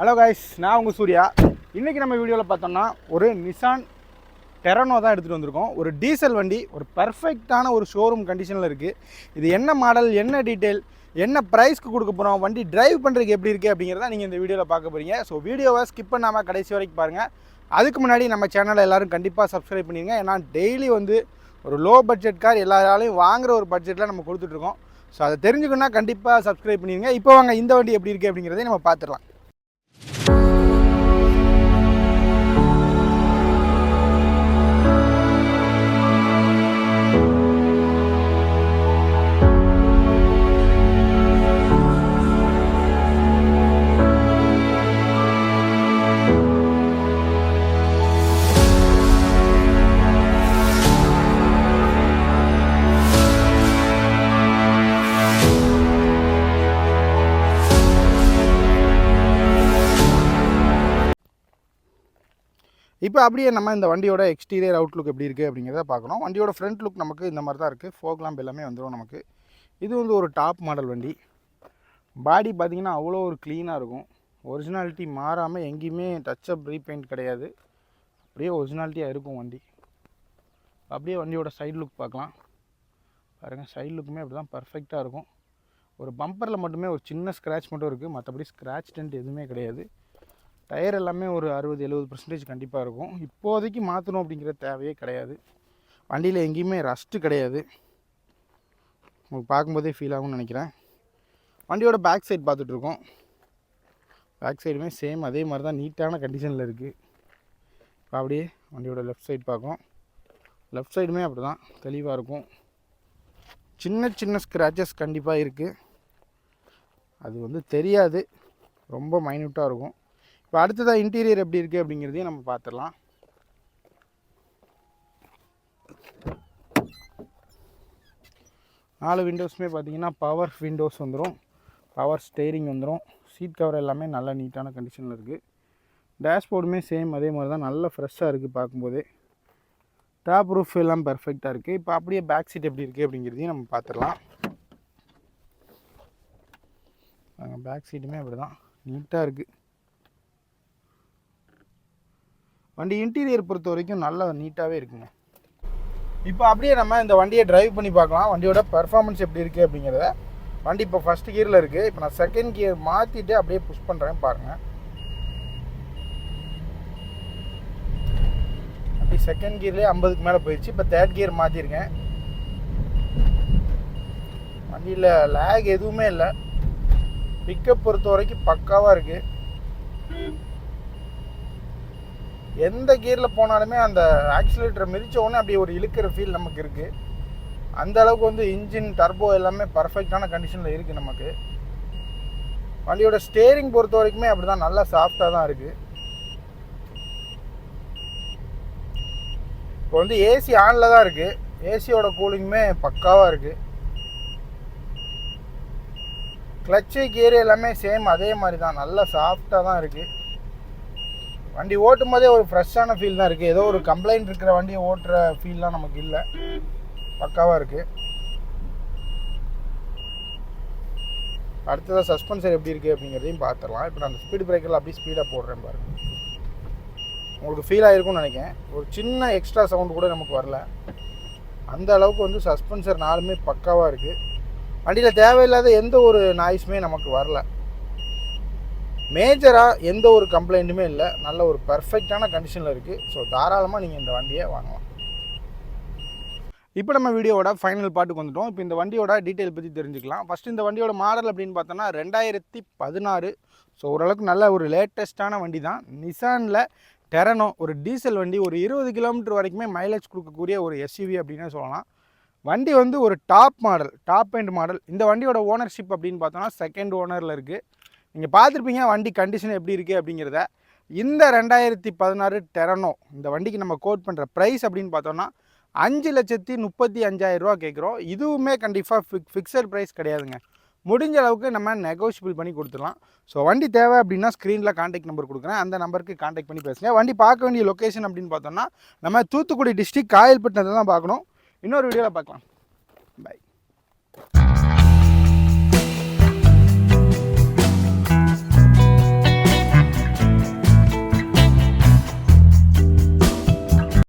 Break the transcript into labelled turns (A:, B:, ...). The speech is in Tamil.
A: ஹலோ காய்ஸ் நான் உங்கள் சூர்யா. இன்றைக்கி நம்ம வீடியோவில் பார்த்தோம்னா ஒரு நிசான் டெரனோ தான் எடுத்துகிட்டு வந்திருக்கோம். ஒரு டீசல் வண்டி ஒரு பர்ஃபெக்டான ஒரு ஷோரூம் கண்டிஷனில் இருக்குது இது என்ன மாடல் என்ன டீட்டெயில் என்ன ப்ரைஸ்க்கு கொடுக்க போகிறோம் வண்டி டிரைவ் பண்ணுறதுக்கு எப்படி இருக்குது அப்படிங்கிறத நீங்கள் இந்த வீடியோவில் பார்க்க போகிறீங்க ஸோ வீடியோவை ஸ்கிப் பண்ணாமல் கடைசி வரைக்கும் பாருங்கள் அதுக்கு முன்னாடி நம்ம சேனலை எல்லோரும் கண்டிப்பாக சப்ஸ்கிரைப் பண்ணிடுங்க ஏன்னா டெய்லி வந்து ஒரு லோ பட்ஜெட் கார் எல்லாராலையும் வாங்குற ஒரு பட்ஜெட்டில் நம்ம கொடுத்துட்ருக்கோம் ஸோ அதை தெரிஞ்சுக்கணுன்னா கண்டிப்பாக சப்ஸ்கிரைப் பண்ணிடுங்க இப்போ வாங்க இந்த வண்டி எப்படி இருக்குது அப்படிங்கிறதையும் நம்ம பார்த்துடலாம். இப்போ அப்படியே நம்ம இந்த வண்டியோட எக்ஸ்டீரியர் அவுட்லுக் எப்படி இருக்குது அப்படிங்கிறத பார்க்கணும். வண்டியோட ஃப்ரண்ட் லுக் நமக்கு இந்த மாதிரி தான் இருக்குது ஃபோக் லாம்ப் எல்லாமே வந்துடும் நமக்கு. இது வந்து ஒரு டாப் மாடல் வண்டி. பாடி பார்த்திங்கன்னா அவ்வளோ ஒரு க்ளீனாக இருக்கும். ஒரிஜினாலிட்டி மாறாமல் எங்கேயுமே டச் அப் ரீபெயிண்ட் கிடையாது. அப்படியே ஒரிஜினாலிட்டியாக இருக்கும் வண்டி. அப்படியே வண்டியோட சைடு லுக் பார்க்கலாம். பாருங்கள் சைடு லுக்குமே அப்படி தான் பர்ஃபெக்டாக இருக்கும். ஒரு பம்பரில் மட்டுமே ஒரு சின்ன ஸ்க்ராட்ச் மட்டும் இருக்குது மற்றபடி ஸ்க்ராட்ச் டென்ட் எதுவுமே கிடையாது. டயர் எல்லாமே ஒரு அறுபது எழுபது பர்சன்டேஜ் கண்டிப்பாக இருக்கும். இப்போதைக்கு மாற்றணும் அப்படிங்கிற தேவையே கிடையாது. வண்டியில் எங்கேயுமே ரஸ்ட்டு கிடையாது. உங்களுக்கு பார்க்கும்போதே ஃபீல் ஆகும்னு நினைக்கிறேன். வண்டியோட பேக் சைடு பார்த்துட்ருக்கோம். பேக் சைடுமே சேம் அதே மாதிரி தான் நீட்டான கண்டிஷனில் இருக்குது இப்போ அப்படியே வண்டியோட லெஃப்ட் சைடு பார்க்கும் லெஃப்ட் சைடுமே அப்படி தான் தெளிவாக இருக்கும். சின்ன சின்ன ஸ்க்ராச்சஸ் கண்டிப்பாக இருக்குது அது வந்து தெரியாது. ரொம்ப மைன்யூட்டாக இருக்கும். இப்போ அடுத்ததாக இன்டீரியர் எப்படி இருக்குது அப்படிங்கிறதையும் நம்ம பார்த்துடலாம். நாலு விண்டோஸுமே பார்த்தீங்கன்னா பவர் விண்டோஸ் வந்துடும் பவர் ஸ்டேரிங் வந்துடும் சீட் கவர் எல்லாமே நல்ல நீட்டான கண்டிஷனில் இருக்குது டேஷ்போர்டுமே சேம் அதே மாதிரி தான். நல்ல ஃப்ரெஷ்ஷாக இருக்குது பார்க்கும்போதே. டாப் ரூஃப் எல்லாம் பர்ஃபெக்டாக இருக்குது இப்போ அப்படியே பேக் சீட் எப்படி இருக்குது அப்படிங்கிறதையும் நம்ம பார்த்துடலாம். பேக் சீட்டுமே அப்படி தான் நீட்டாக இருக்குது வண்டி இன்டீரியர் பொறுத்த வரைக்கும் நல்லா நீட்டாகவே இருக்குங்க. இப்போ அப்படியே நம்ம இந்த வண்டியை டிரைவ் பண்ணி பார்க்கலாம். வண்டியோட பெர்ஃபார்மன்ஸ் எப்படி இருக்குது அப்படிங்கிறத. வண்டி இப்போ ஃபஸ்ட் கியரில் இருக்குது இப்போ நான் செகண்ட் கியர் மாற்றிட்டு அப்படியே புஷ் பண்ணுறேன் பாருங்கள் அப்படி செகண்ட் கியர்லேயே ஐம்பதுக்கு மேலே போயிடுச்சு இப்போ தேர்ட் கியர் மாற்றிருக்கேன் வண்டியில் லேக் எதுவுமே இல்லை. பிக்கப் பொறுத்த வரைக்கும் பக்காவாக இருக்குது எந்த கியரில் போனாலுமே அந்த ஆக்சிலேட்டரை மிதித்த உடனே அப்படியே ஒரு இழுக்கிற ஃபீல் நமக்கு இருக்குது அந்த அளவுக்கு வந்து இன்ஜின் டர்போ எல்லாமே பர்ஃபெக்டான கண்டிஷனில் இருக்குது நமக்கு. வண்டியோட ஸ்டேரிங் பொறுத்த வரைக்குமே அப்படி தான் நல்லா சாஃப்டாக தான் இருக்குது இப்போ வந்து ஏசி ஆனில் தான் இருக்குது ஏசியோட கூலிங்குமே பக்காவாக இருக்குது கிளச்சு கியர் எல்லாமே சேம் அதே மாதிரி தான் நல்லா சாஃப்டாக தான் இருக்குது வண்டி ஓட்டும் போதே ஒரு ஃப்ரெஷ்ஷான ஃபீல் தான் இருக்குது ஏதோ ஒரு கம்ப்ளைண்ட் இருக்கிற வண்டியை ஓட்டுற ஃபீல்லாம் நமக்கு இல்லை. பக்காவாக இருக்குது அடுத்ததாக சஸ்பென்சர் எப்படி இருக்குது அப்படிங்கிறதையும் பார்த்துடலாம். இப்போ நான் அந்த ஸ்பீட் பிரேக்கரில் அப்படியே ஸ்பீடாக போடுறேன் பாருங்க. உங்களுக்கு ஃபீல் ஆகிருக்கும்னு நினைக்கிறேன். ஒரு சின்ன எக்ஸ்ட்ரா சவுண்டு கூட நமக்கு வரல. அந்த அளவுக்கு வந்து சஸ்பென்சர் நாலுமே பக்காவாக இருக்குது வண்டியில் தேவையில்லாத எந்த ஒரு நாய்ஸுமே நமக்கு வரல. மேஜராக எந்த ஒரு கம்ப்ளைண்ட்டுமே இல்லை. நல்ல ஒரு பர்ஃபெக்டான கண்டிஷனில் இருக்குது ஸோ தாராளமாக நீங்கள் இந்த வண்டியை வாங்கலாம். இப்போ நம்ம வீடியோவோட ஃபைனல் பாட்டுக்கு வந்துட்டோம். இப்போ இந்த வண்டியோட டீட்டெயில் பற்றி தெரிஞ்சுக்கலாம். ஃபஸ்ட் இந்த வண்டியோட மாடல் அப்படின்னு பார்த்தோன்னா ரெண்டாயிரத்தி பதினாறு. ஸோ ஓரளவுக்கு நல்ல ஒரு லேட்டஸ்ட்டான வண்டி தான் நிசானில் டெரனோ ஒரு டீசல் வண்டி ஒரு இருபது கிலோமீட்டர் வரைக்குமே மைலேஜ் கொடுக்கக்கூடிய ஒரு எஸ்யூவி அப்படின்னே சொல்லலாம். வண்டி வந்து ஒரு top model top and model இந்த வண்டியோட ஓனர்ஷிப் அப்படின்னு பார்த்தோன்னா செகண்ட் ஓனரில் இருக்குது நீங்கள் பார்த்துருப்பீங்க வண்டி கண்டிஷன் எப்படி இருக்குது அப்படிங்கிறத. இந்த ரெண்டாயிரத்தி பதினாறு டெரனோ இந்த வண்டிக்கு நம்ம கோட் பண்ணுற ப்ரைஸ் அப்படின்னு பார்த்தோன்னா அஞ்சு லட்சத்தி முப்பத்தி அஞ்சாயிரரூவா கேட்குறோம். இதுவுமே கண்டிப்பாக ஃபிக் ஃபிக்ஸட் ப்ரைஸ் கிடையாதுங்க. முடிஞ்ச அளவுக்கு நம்ம நெகோஷியபிள் பண்ணி கொடுத்துடலாம். ஸோ வண்டி தேவை அப்படின்னா ஸ்க்ரீனில் காண்டாக்ட் நம்பர் கொடுக்குறேன். அந்த நம்பருக்கு காண்டாக்ட் பண்ணி பேசுங்க. வண்டி பார்க்க வேண்டிய லொக்கேஷன் அப்படின்னு பார்த்தோம்னா நம்ம தூத்துக்குடி டிஸ்ட்ரிக் காயல்பட்டினத்தை தான் பார்க்கணும். இன்னொரு வீடியோவில் பார்க்கலாம். பை